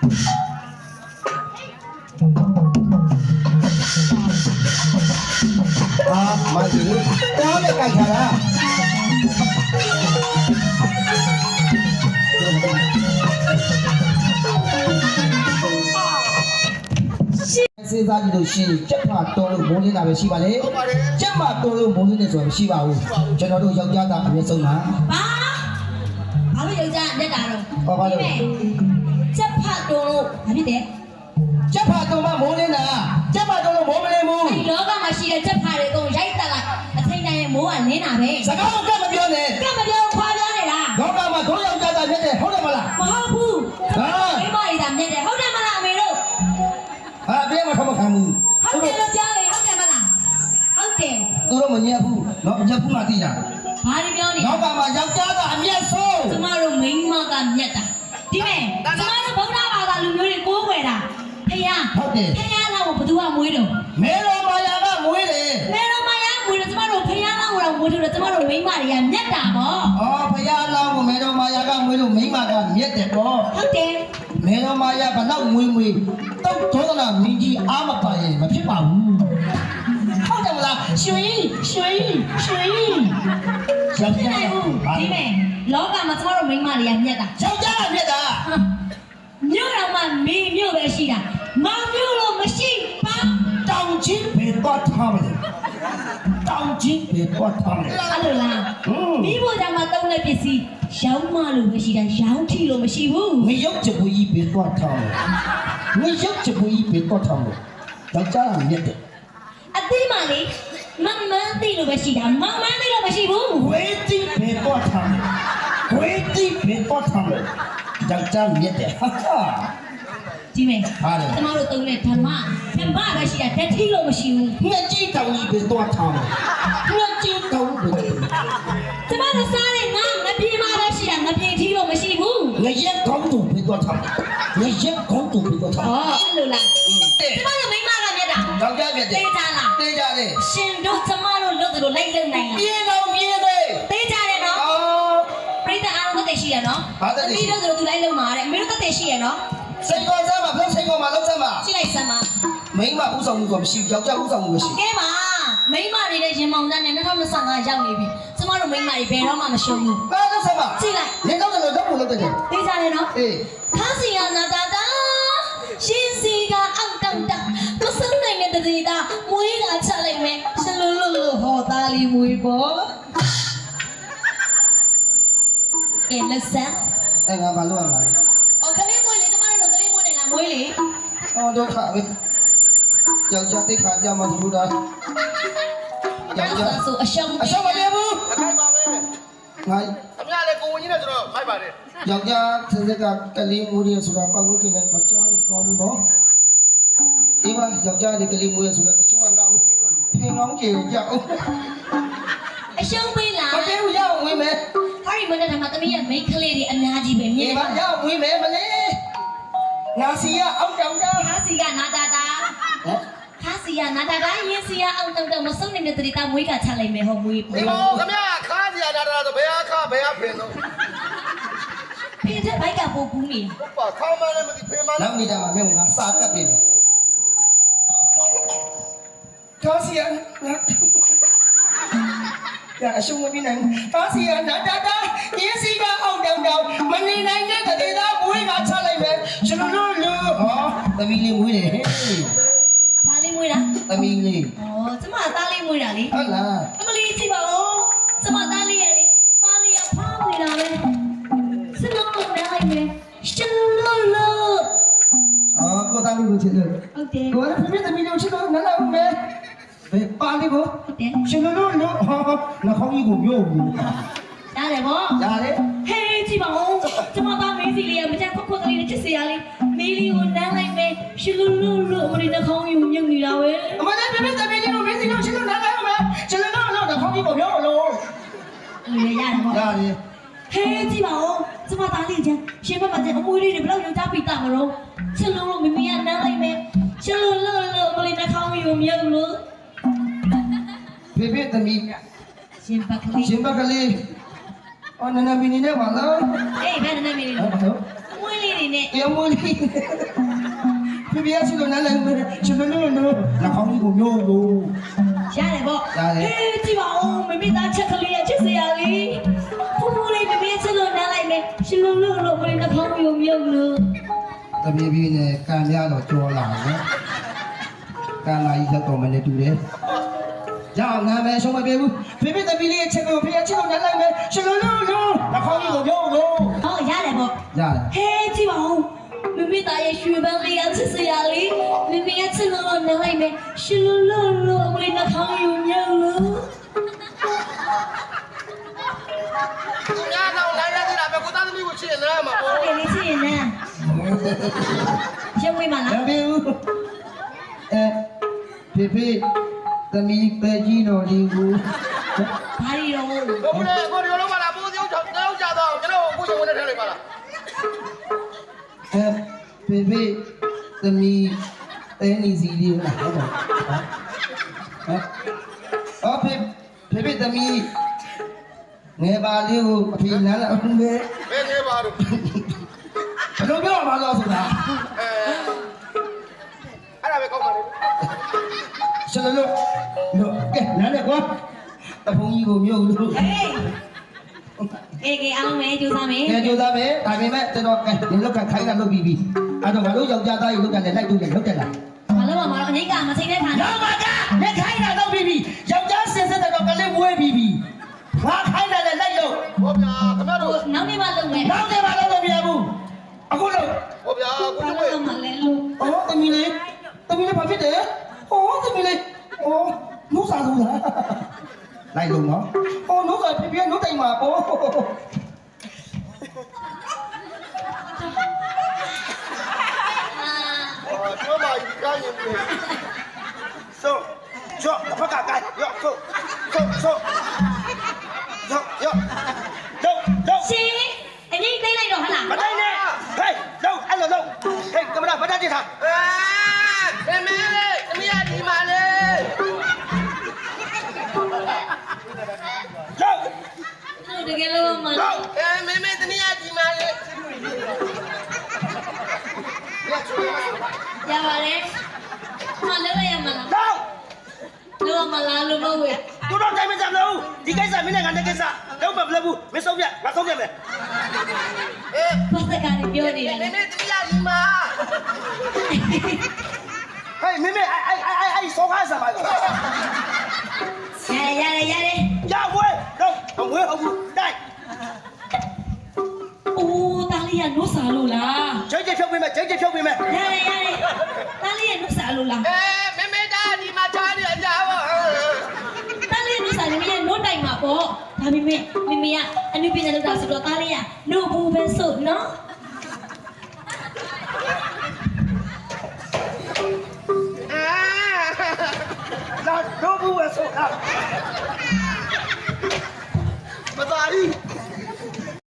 အာမကြီးတောင်းနဲ့ကြိုက်ခါလားစေးစားကြည့်လို့ရှိရင်ချက်ဖာတော်လို့မိုးလင်းတာပဲရှိပါလေဟုတ်ပါတယ်ချက်မတော်လို့မိုးလင်းနေဆိုတာမရှိပါဘူးကျွန်တော်တို့ယောက်ျားသားအမြဲဆုံးပါဘာဘာလို့ယောက်ျားလက်တာတော့ဟောပါလို့ချက်ဖတ်တော်လို့ ဘာဖြစ်တယ်ချက်ဖာတော်မှမိုးလင်းတာချက်မတော်လို့မိုးမလင်းဘူးဒီလောကမှာရှိတဲ့ချက်ဖတ်တွေအကုန်ရိုက်တက်လိုက်အချိန်တိုင်းမိုးကနင်းတာပဲစကားကမပြောနဲ့ကမပြောခွာပြောနေတာလောကမှာဒုယောက်ျားသားဖြစ်တယ်ဟုတ်တယ်မလားမဟုတ်ဘူးမိမကြီးတာမြက်တယ်ဟုတ်တယ်မလားအမေတို့ဟာပြည့်မထမခံဘူးဟုတ်တယ်လို့ပြောလေဟုတ်တယ်မလားဟုတ်တယ်သူတို့မညက်ဘူးနော်ညက်ဘူးမှသိကြတယ်ဘာတွေပြောနေလောကမှာယောက်ျားသားအမျက်ဆုံးကျမတို့မိန်းမကမြက်တာဒီမဲ့ကျမတို့ဗုဒ္ဓဘာသာ လူမျိုးတွေကိုးကွယ်တာဖယားဟုတ်တယ်ဖယားလောက်ကိုဘသူကမွေးတော့မေတော်မာယာကမွေးတယ်မဲတော်မရမွေးတော့ကျမတို့ဖယားလောက်ကိုတော့မွေးလို့ကျမတို့မိန်းမတွေကမြက်တာပေါ့အော်ဘုရားလောင်းကိုမေတော်မာယာကမွေးလို့မိမကမြက်တယ်ပေါ့ဟုတ်တယ်မေတော်မာယာဘလောက်မွေးမွေးတောက်သောနာမင်းကြီးအားမပါရင်မဖြစ်ပါဘူးဟုတ်တယ်မလားရွှေရွှေရွှေယောက်ဖြစ်ျားနိုင်ဘူးဒီမဲ့လောကမှာကျမတို့မိန်းမတွေကမြက်တာယောက်ျားကမြက်တာ မြို့တော်မှာမင်းမြို့ပဲရှိတာမောင်မြို့လို့မရှိပါတောင်ချင်းပဲတော့ထားမလဲတောင်ချင်းပဲတော့ထားမလဲအဲ့လိုလားဟွန်းမိဖို့ကြမှာတုံးတဲ့ပစ္စည်းရောင်းမလို့မရှိတာရောင်းထီလို့မရှိဘူးငရုတ်ချပွေးကြီးပဲတော့ထားမလဲငရုတ်ချပွေးကြီးပဲတော့ထားမလဲယောက်ျားကမြက်တယ်အသိမှလေမမန်းသိလို့ပဲရှိတာမမန်းသိလို့မရှိဘူးဝေးတိပဲတော့ထားမလဲဝေးတိပဲတော့ထားမလဲ ယောက်ျားမြက်တယ်ဟာဟာဒီမဲ့ဟာလေကျမတို့တုံးတဲ့ဓမ္မဓမ္မပဲရှိတာဓာတ်ထီလို့မရှိဘူးငှက်ကြီးတောင်ကြီးပဲတော့ထားမလဲငှက်ကြီးတောင်ပဲကျမတို့စားတဲ့ငါငပြေမပဲရှိတာငပြေထီလို့မရှိဘူးငရက်ကောင်းသူပဲတော့ထားမလဲငရက်ကောင်းသူပဲတော့ထားဟောအဲ့လိုလားတဲ့ကျမတို့မိန်းမကမြတ်တာယောက်ျားမြက်တယ်သိကြလားသိကြတယ်ရှင်တို့ကျမတို့လုပ်တယ်လို့လိုက်လုံနိုင်လား ရှိရနော်ဘာသက်ရှိအမိတို့ဆိုသူလိုက်လုံမှာတဲ့အမေတို့သက်ရှိရနော်စိတ်ကောစားမှာပြောစိတ်ကောမှာလောက်စမ်းမှာကြည့်လိုက်စမ်းပါမိန်းမဥဆောင်မှုကမရှိဘူးယောက်ျားဥဆောင်မှုမရှိကဲပါမိန်းမတွေနဲ့ရင်မောင်သားနဲ့2025ရောက်နေပြီကျမတို့မိန်းမတွေဘယ်တော့မှမရှုံးဘူးဘာလို့စမ်းမှာကြည့်လိုက်နေတော့လည်းတော့ဘုလို့တက်တယ်သိကြတယ်နော် အေးခါစီယာနာတာတာရှင်စီကအောက်တောင်တာသူစမ်းနိုင်တဲ့တည်းတာမွေးကချလိုက်မယ်ရှလူလူလူဟော သားလေးမွေးပေါ့ကဲလက်စမ်းအဲ့ငါဘာလို့ရမှာလဲအော်ကလေးမွေးလေကျမတို့ကလေးမွေးနေလားမွေးလေအော်ဒုက္ခပဲယောက်ျားတိတ်ခါကြမှာဒီလိုတာယောက်ျားဆိုအရှုံးအရှောက်မပြေဘူးအခိုက်ပါပဲငါအများလည်းကိုဝင်ကြီးနဲ့ဆိုတော့ခိုက်ပါတယ်ယောက်ျားသင်္ကကကလေးမူရီဆိုတာပတ်ဝန်းကျင်နဲ့မကြောက်ဘူးကောင်းဘူးနော်ဒီမှာယောက်ျားဒီကလေးမူရီဆိုတာတချို့ကငါ့ကိုဖင်ကောင်းကြည့်ကြအောင်အရှုံးပေးလားမပြေဘူးရအောင်ဝင်မယ်ဟာ ဒီမနေ့ကမှသမီးရဲ့မိန်းကလေးတွေအများကြီးပဲမြဒီင်မှာရအောင်ဝင်မယ်မလေးငါစီရအောက်တောင်တာခါစီကနာတာတာဟမ်ခါစီကနာတာတာရင်စီကအောင်တောင်တောင်မဆုံးနေတဲ့တရီတာမွေးကချလိုက်မယ်ဟောမွေးဒီပေါ့မောခမရခါစီရတာတော့ဘယ်အခါဘယ်အဖင်တော့ဖေးတဲ့ဘိုက်ကပို့ဘူးနေဟုတ်ပါခေါင်းမလည်းမသိဖင်မနောက်နေတာမှာမြို့ငါစာကပ်ပြီကာစီယငါ ရအရှုံးမပြီးနိုင်ကာစီယနာတာတာရင်းစီကအောက်တောင်တောင်မနေနိုင်တဲ့တည်းသားဘွေးကချလိုက်မယ်ရှင်လူလူဟောသမီးလေးမွေးတယ်ဟေးဘာလေးမွေးတာသမီးလေးဩကျမသားလေးမွေးတာလေဟုတ်လားအမလီကြည့်ပါဦးကျမသားလေးရဲ့လေပါလေးရဖောင်းနေတာပဲစလုံးလုံးနဲ့ဟိုင်းမယ်ရှင်းလို့လို့အော်ကိုသားလေးကိုချစ်တယ်ဟုတ်တယ်ကိုရသမီးသမီးလေးကိုချစ်တော့ငါလာဦးမယ် ဘယ်ပါလေးကိုဟုတ်တယ်ရှင်လူလူဟောနှခေါင်းကြီးကိုမြို့ဘူးရတယ်ဗောရတယ်ဟေးကြည့်ပါဦးကျမသားမေးစီလေးကမကြက်ခွက်ခွက်ကလေးနဲ့ချစ်စရာလေးမေးလေးကိုနမ်းလိုက်မယ်ရှင်းလို့လို့လို့အမလီနှာခေါင်းယူမြုပ်နေတာပဲအမလေးပြပြသမီးလေးကိုမင်းစီလို့ရှင်လို့နားလိုက်အောင်မယ်ရှင်လူလူလို့နှခေါင်းကြီးကိုမြို့လို့အဲ့လိုရတယ်ဗောရတယ်ဟဲကြည့်ပါဦးကျမသားလေးချမ်းရှင်ဘက်မှာတဲ့အမွေးလေးတွေဘယ်လောက်ယောက်ျားပိတာမလို့ချစ်လို့လို့မမီးကနမ်းလိုက်မယ်ချစ်လို့လို့လို့မလေးနှာခေါင်းယူမြုပ်လို့ ဖေဖေသမီးရှင်ဘက်ကလေးရှင်ဘက်ကလေးအော်နနမီနီနဲ့ပါလားအေးဘယ်နဲ့မီးလေးဟုတ်လို့ဟုတ်အမွေးလေးတွေနေနဲ့ရမလေးဖေဖေကချစ်လို့နားလည်းမယ်ချစ်လို့လို့လို့နှာခေါင်းကြီးကိုမျိုးလို့ရတယ်ပေါ့ရတယ်ဟေးကြည့်ပါဦးမမေသားချက်ကလေးရဲ့ချစ်စရာလေးဖူးဖူးလေးမမေချစ်လို့နားလိုက်မယ်ရှင်လို့လို့လို့မင်းနှာခေါင်းမျိုးမြုပ်လို့တပြေးပြေးနဲ့ကံရတော့ကြောလာတယ်ကံလာကြီးလက်တော်မနဲ့တူတယ် ကြောင်နာမယ်ဆုံးမပြေဘူးဖေဖေတပီးလေးချစ်လို့ဖေဖေချစ်လို့နားလိုက်မယ်ချစ်လို့လို့လို့နှာခေါင်းကြီးကိုမျိုးလို့ဟောရတယ်ပေါ့ရတယ်ဟဲကြည့်ပါဦးမမေသားရဲ့ရွှေပန်းလေးရဲ့ချစ်စရာလေးမမေရဲ့ချစ်လို့လို့နားလိုက်မယ်ရှင်လို့လို့လို့မင်းနှာခေါင်းမျိုးမြုပ်လို့သူများတော့လိုက်ရသေးတာပဲကိုသားသမီးကိုချစ်နေမှာပေါ့ဟုတ်တယ်လေချစ်ရင်နဲ့ရုပ်ဝေးမမလားပြေဘူးအဲဖေဖေ သမီးပဲကြီးတော်လေးကိုဘာရီတော့ဘုရားကိုဒီလိုပါလားပိုးစျောက်တောက်ကြတော့ကျွန်တော်ကိုရှင်ဝင်နေတယ်ပါလားအဲဖေဖေသမီးအဲနေစီလေးလားဟုတ်ပါဟမ်အော်ဖေဖေဖေသမီးငယ်ပါလေးကိုအဖေနားလာအောင်ပဲဘယ်နေပါတော့ဘယ်လိုပြောရမှာလဲဆိုတာအဲအဲ့ဒါပဲကောင်းပါလေ ဆလလို့လို့ကဲနားနဲ့ကွာတဖုံကြီးကိုမြုပ်လို့ဟေးအေးကေအောင်မဲကြိုးစားမယ်ကဲကြိုးစားမယ်ဒါပေမဲ့ကျွန်တော်ကဲဒီလောက်ကခိုင်းတာလုပ်ပြီးပြီအဲ့တော့ငါတို့ယောက်ျားသားကြီးလောက်ကလည်းလိုက်လို့လည်းလုပ်တယ်လားဘာလို့မမတော့အငိတ်ကမချိန်တဲ့ခါရောက်ပါကလက်ခိုင်းတာလုပ်ပြီးပြီယောက်ျားစင်စစ်တဲ့တော့ကလေးမွေးပြီးပြီငါခိုင်းတယ်လည်းလိုက်လို့ ဟောဗျာခင်ဗျားတို့ နောက်နေ့မှလုပ်မယ် နောက်တယ်မလုပ်လို့မရဘူးအခုလို့ ဟောဗျာကို ဘာ ရှင်ဝင် လို့မလဲလို့ အော်တမီလေးတမီလေးဘာဖြစ်တယ်ဟောတမီလေးအော်နိုးစားဆုံးလား လိုက်လုံးနော်ဟိုနှုတ်ကပြပြနှုတ်တိုင်မှာပေါ့ကျောင်းမှာဒီကရင်ပြီဆိုကျောင်းဘက်ကကိုက်ရောဆိုဆိုဆို တကယ်လို့မဟုတ်အဲမေမေတနည်းအားဒီမှာလေစစ်မှုတွေရပါလေမလည်းရမလားတော့လို့မလားလို့မဟုတ်ဘူးတို့တော့တိုင်းမကြလို့ဒီကိစ္စမင်းနဲ့ငါနဲ့ကိစ္စတော့မပြလို့ဘူးမင်းဆုံးပြငါဆုံးပြမယ်အေးဘုရားကလည်းပြောနေတယ်မေမေတနည်းအားဒီမှာ ဟဲ့မင်းမင်းအဲ့အဲ့အဲ့အဲ့ဆောင်းကားစားပါလားဆရာရရရရကြောက်ဝဲတော့အဝဲဟုတ်ဘူးတိုက်အိုးတားလေးရနိုးစားလို့လားကြိတ်ကြိတ်ဖြုတ်ပေးမယ်ကြိတ်ကြိတ်ဖြုတ်ပေးမယ်ရရရရတားလေးရနိုးစားလို့လားအဲမင်းမင်းဒါဒီမှာချားရရပါတားလေးနိုးစားနေမရနိုးတိုက်မှာပေါ့ဒါပေမဲ့မိမိကအနုပညာလုပ်တာဆိုတော့တားလေးရနိုးဘူးပဲဆိုနော် जा डोबू है सोखा बताई